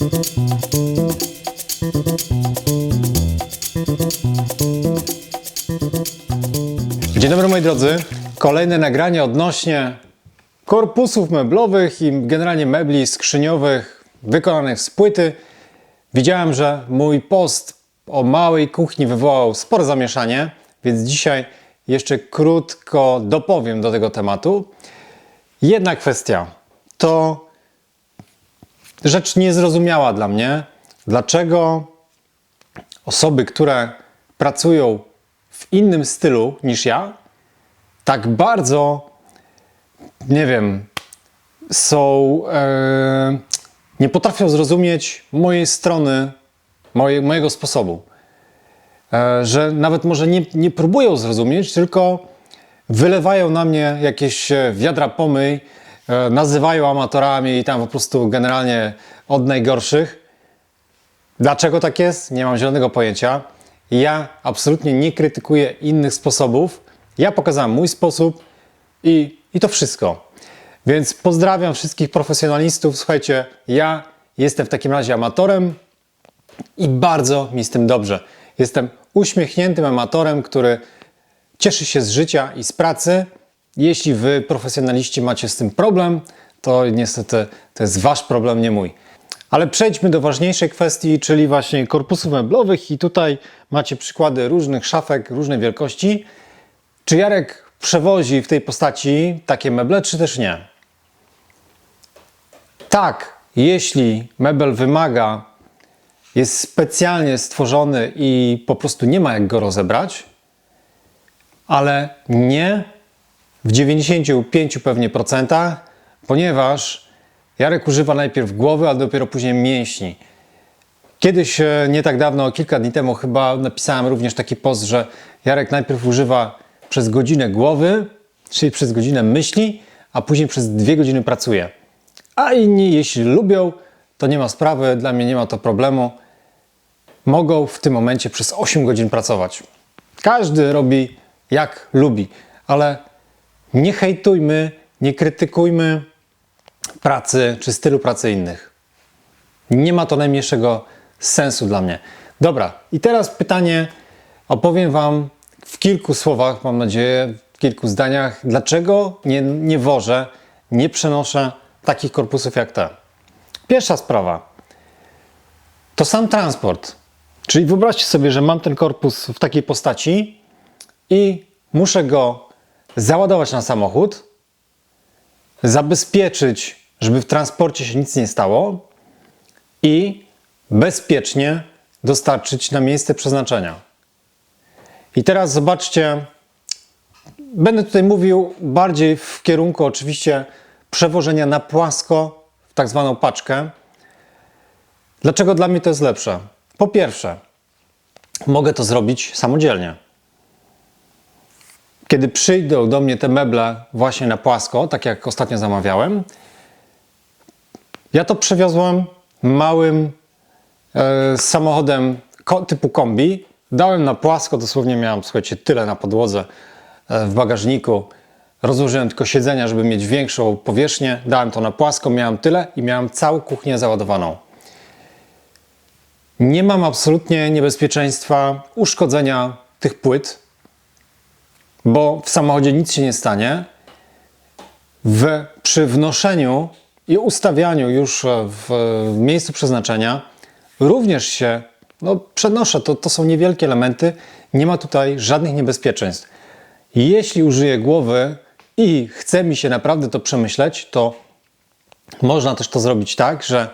Dzień dobry moi drodzy. Kolejne nagranie odnośnie korpusów meblowych i generalnie mebli skrzyniowych wykonanych z płyty. Widziałem, że mój post o małej kuchni wywołał spore zamieszanie, więc dzisiaj jeszcze krótko dopowiem do tego tematu. Jedna kwestia to rzecz niezrozumiała dla mnie, dlaczego osoby, które pracują w innym stylu niż ja, tak bardzo, nie wiem, są, e, nie potrafią zrozumieć mojej strony, moje, mojego sposobu. E, że nawet może nie, nie próbują zrozumieć, tylko wylewają na mnie jakieś e, wiadra pomyj, nazywają amatorami i tam po prostu generalnie od najgorszych. Dlaczego tak jest? Nie mam zielonego pojęcia. Ja absolutnie nie krytykuję innych sposobów. Ja pokazałem mój sposób i, i to wszystko. Więc pozdrawiam wszystkich profesjonalistów. Słuchajcie, ja jestem w takim razie amatorem i bardzo mi z tym dobrze. Jestem uśmiechniętym amatorem, który cieszy się z życia i z pracy. Jeśli wy, profesjonaliści, macie z tym problem, to niestety to jest wasz problem, nie mój. Ale przejdźmy do ważniejszej kwestii, czyli właśnie korpusów meblowych i tutaj macie przykłady różnych szafek, różnej wielkości. Czy Jarek przewozi w tej postaci takie meble, czy też nie? Tak, jeśli mebel wymaga, jest specjalnie stworzony i po prostu nie ma jak go rozebrać, ale nie w 95 pewnie procentach, ponieważ Jarek używa najpierw głowy, a dopiero później mięśni. Kiedyś, e, nie tak dawno, kilka dni temu chyba napisałem również taki post, że Jarek najpierw używa przez godzinę głowy, czyli przez godzinę myśli, a później przez dwie godziny pracuje. A inni, jeśli lubią, to nie ma sprawy, dla mnie nie ma to problemu. Mogą w tym momencie przez 8 godzin pracować. Każdy robi jak lubi, ale nie hejtujmy, nie krytykujmy pracy czy stylu pracy innych. Nie ma to najmniejszego sensu dla mnie. Dobra, i teraz pytanie opowiem Wam w kilku słowach, mam nadzieję, w kilku zdaniach, dlaczego nie, nie wożę, nie przenoszę takich korpusów jak te. Pierwsza sprawa to sam transport. Czyli wyobraźcie sobie, że mam ten korpus w takiej postaci i muszę go załadować na samochód, zabezpieczyć, żeby w transporcie się nic nie stało i bezpiecznie dostarczyć na miejsce przeznaczenia. I teraz zobaczcie, będę tutaj mówił bardziej w kierunku oczywiście przewożenia na płasko w tak zwaną paczkę. Dlaczego dla mnie to jest lepsze? Po pierwsze, mogę to zrobić samodzielnie. Kiedy przyjdą do mnie te meble właśnie na płasko, tak jak ostatnio zamawiałem, ja to przewiozłem małym e, samochodem ko, typu kombi. Dałem na płasko, dosłownie miałem, słuchajcie, tyle na podłodze e, w bagażniku. Rozłożyłem tylko siedzenia, żeby mieć większą powierzchnię. Dałem to na płasko, miałem tyle i miałem całą kuchnię załadowaną. Nie mam absolutnie niebezpieczeństwa uszkodzenia tych płyt, bo w samochodzie nic się nie stanie. W, przy wnoszeniu i ustawianiu już w, w miejscu przeznaczenia również się no, przenoszę. To, to są niewielkie elementy, nie ma tutaj żadnych niebezpieczeństw. Jeśli użyję głowy i chce mi się naprawdę to przemyśleć, to można też to zrobić tak, że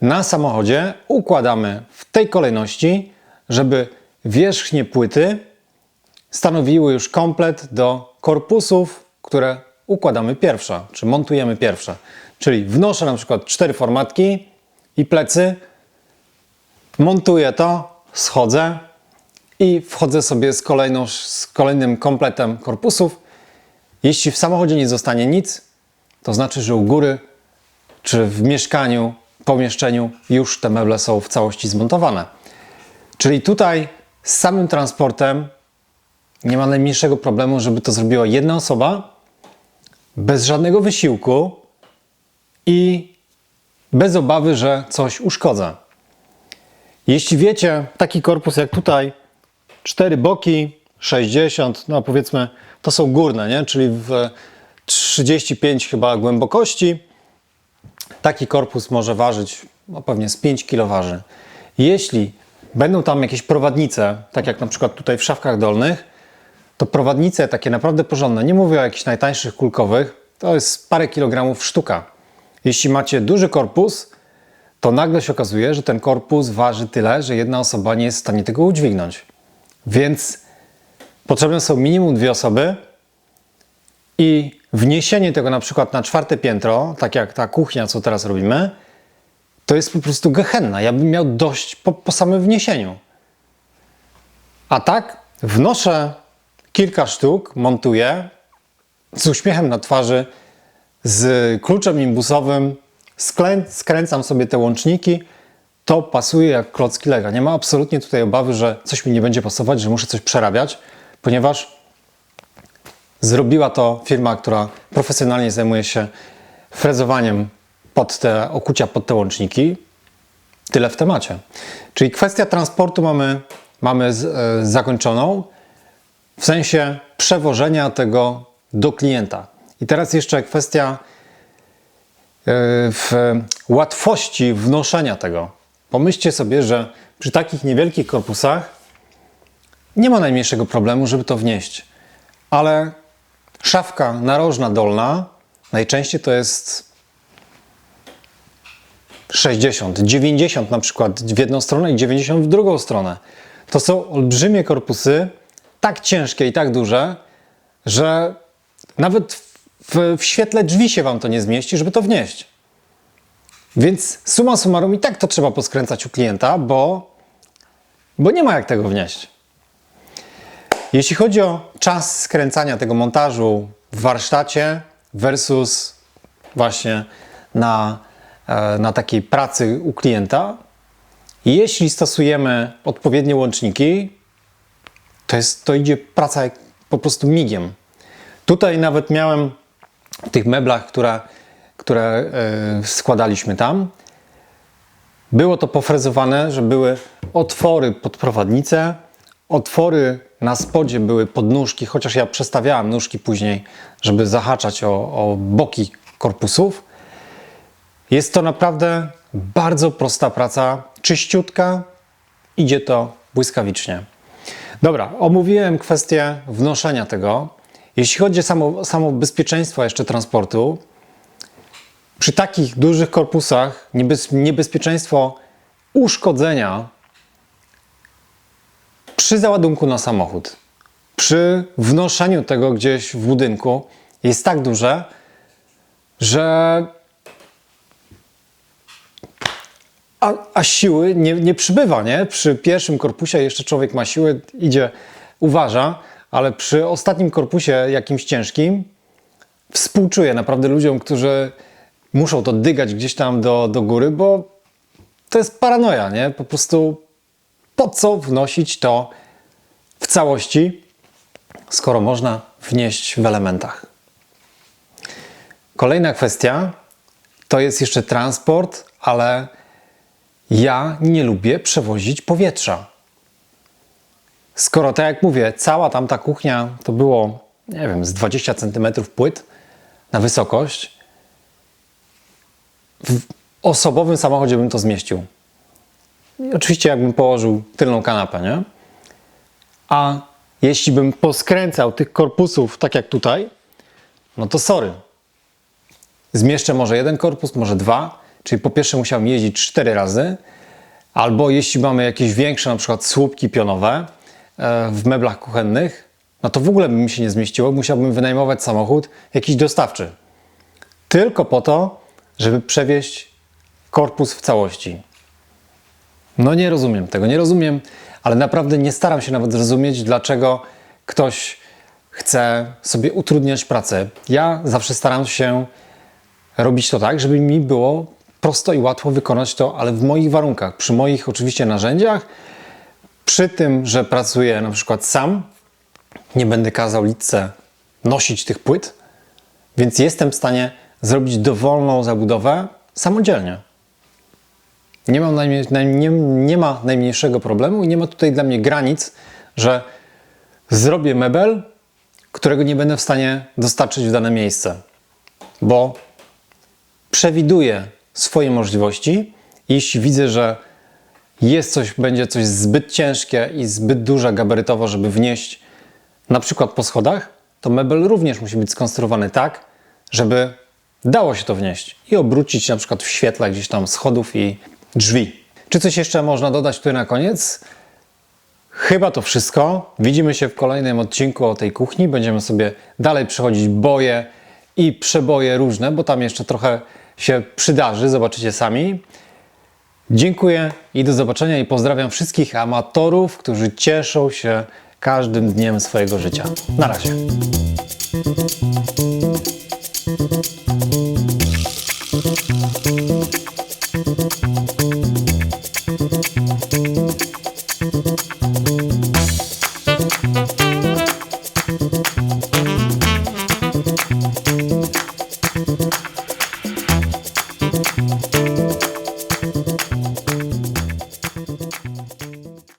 na samochodzie układamy w tej kolejności, żeby wierzchnie płyty stanowiły już komplet do korpusów, które układamy pierwsze, czy montujemy pierwsze. Czyli wnoszę na przykład cztery formatki i plecy, montuję to, schodzę i wchodzę sobie z, kolejną, z kolejnym kompletem korpusów. Jeśli w samochodzie nie zostanie nic, to znaczy, że u góry czy w mieszkaniu, pomieszczeniu już te meble są w całości zmontowane. Czyli tutaj z samym transportem nie ma najmniejszego problemu, żeby to zrobiła jedna osoba bez żadnego wysiłku i bez obawy, że coś uszkodzę. Jeśli wiecie, taki korpus jak tutaj, cztery boki, 60, no powiedzmy, to są górne, nie? czyli w 35 chyba głębokości. Taki korpus może ważyć, no pewnie z 5 kg waży. Jeśli będą tam jakieś prowadnice, tak jak na przykład tutaj w szafkach dolnych, to prowadnice takie naprawdę porządne, nie mówię o jakichś najtańszych kulkowych, to jest parę kilogramów sztuka. Jeśli macie duży korpus, to nagle się okazuje, że ten korpus waży tyle, że jedna osoba nie jest w stanie tego udźwignąć. Więc potrzebne są minimum dwie osoby i wniesienie tego na przykład na czwarte piętro, tak jak ta kuchnia, co teraz robimy, to jest po prostu gehenna. Ja bym miał dość po, po samym wniesieniu. A tak wnoszę kilka sztuk, montuję z uśmiechem na twarzy, z kluczem imbusowym, skręcam sobie te łączniki, to pasuje jak klocki lega. Nie ma absolutnie tutaj obawy, że coś mi nie będzie pasować, że muszę coś przerabiać, ponieważ zrobiła to firma, która profesjonalnie zajmuje się frezowaniem pod te okucia, pod te łączniki. Tyle w temacie. Czyli kwestia transportu mamy, mamy z, e, zakończoną w sensie przewożenia tego do klienta. I teraz jeszcze kwestia e, łatwości wnoszenia tego. Pomyślcie sobie, że przy takich niewielkich korpusach nie ma najmniejszego problemu, żeby to wnieść. Ale szafka narożna dolna najczęściej to jest 60, 90 na przykład w jedną stronę i 90 w drugą stronę. To są olbrzymie korpusy, tak ciężkie i tak duże, że nawet w, w świetle drzwi się Wam to nie zmieści, żeby to wnieść. Więc suma summarum i tak to trzeba poskręcać u klienta, bo, bo nie ma jak tego wnieść. Jeśli chodzi o czas skręcania tego montażu w warsztacie versus właśnie na, e, na takiej pracy u klienta, jeśli stosujemy odpowiednie łączniki, to, jest, to idzie praca po prostu migiem. Tutaj nawet miałem w tych meblach, które, które e, składaliśmy tam, było to pofrezowane, że były otwory pod prowadnicę, otwory na spodzie były podnóżki, chociaż ja przestawiałem nóżki później, żeby zahaczać o, o boki korpusów. Jest to naprawdę bardzo prosta praca, czyściutka, idzie to błyskawicznie. Dobra, omówiłem kwestię wnoszenia tego. Jeśli chodzi o samo, samo bezpieczeństwo jeszcze transportu, przy takich dużych korpusach niebez, niebezpieczeństwo uszkodzenia przy załadunku na samochód, przy wnoszeniu tego gdzieś w budynku jest tak duże, że a, a siły nie, nie przybywa, nie? Przy pierwszym korpusie jeszcze człowiek ma siły, idzie, uważa, ale przy ostatnim korpusie jakimś ciężkim współczuję naprawdę ludziom, którzy muszą to dygać gdzieś tam do, do góry, bo to jest paranoja, nie? Po prostu po co wnosić to w całości, skoro można wnieść w elementach. Kolejna kwestia to jest jeszcze transport, ale ja nie lubię przewozić powietrza. Skoro, tak jak mówię, cała tamta kuchnia to było, nie wiem, z 20 cm płyt na wysokość, w osobowym samochodzie bym to zmieścił. I oczywiście jakbym położył tylną kanapę, nie? A jeśli bym poskręcał tych korpusów tak jak tutaj, no to sorry. Zmieszczę może jeden korpus, może dwa, czyli po pierwsze musiałem jeździć cztery razy, albo jeśli mamy jakieś większe, na przykład słupki pionowe e, w meblach kuchennych, no to w ogóle by mi się nie zmieściło, musiałbym wynajmować samochód jakiś dostawczy. Tylko po to, żeby przewieźć korpus w całości. No nie rozumiem tego, nie rozumiem, ale naprawdę nie staram się nawet zrozumieć, dlaczego ktoś chce sobie utrudniać pracę. Ja zawsze staram się robić to tak, żeby mi było prosto i łatwo wykonać to, ale w moich warunkach, przy moich oczywiście narzędziach, przy tym, że pracuję na przykład sam, nie będę kazał litce nosić tych płyt, więc jestem w stanie zrobić dowolną zabudowę samodzielnie. Nie, mam najmniej, naj, nie, nie ma najmniejszego problemu i nie ma tutaj dla mnie granic, że zrobię mebel, którego nie będę w stanie dostarczyć w dane miejsce, bo przewiduję swoje możliwości. Jeśli widzę, że jest coś, będzie coś zbyt ciężkie i zbyt duże gabarytowo, żeby wnieść na przykład po schodach, to mebel również musi być skonstruowany tak, żeby dało się to wnieść i obrócić na przykład w świetle gdzieś tam schodów i drzwi. Czy coś jeszcze można dodać tutaj na koniec? Chyba to wszystko. Widzimy się w kolejnym odcinku o tej kuchni. Będziemy sobie dalej przechodzić boje i przeboje różne, bo tam jeszcze trochę się przydarzy, zobaczycie sami. Dziękuję i do zobaczenia i pozdrawiam wszystkich amatorów, którzy cieszą się każdym dniem swojego życia. Na razie.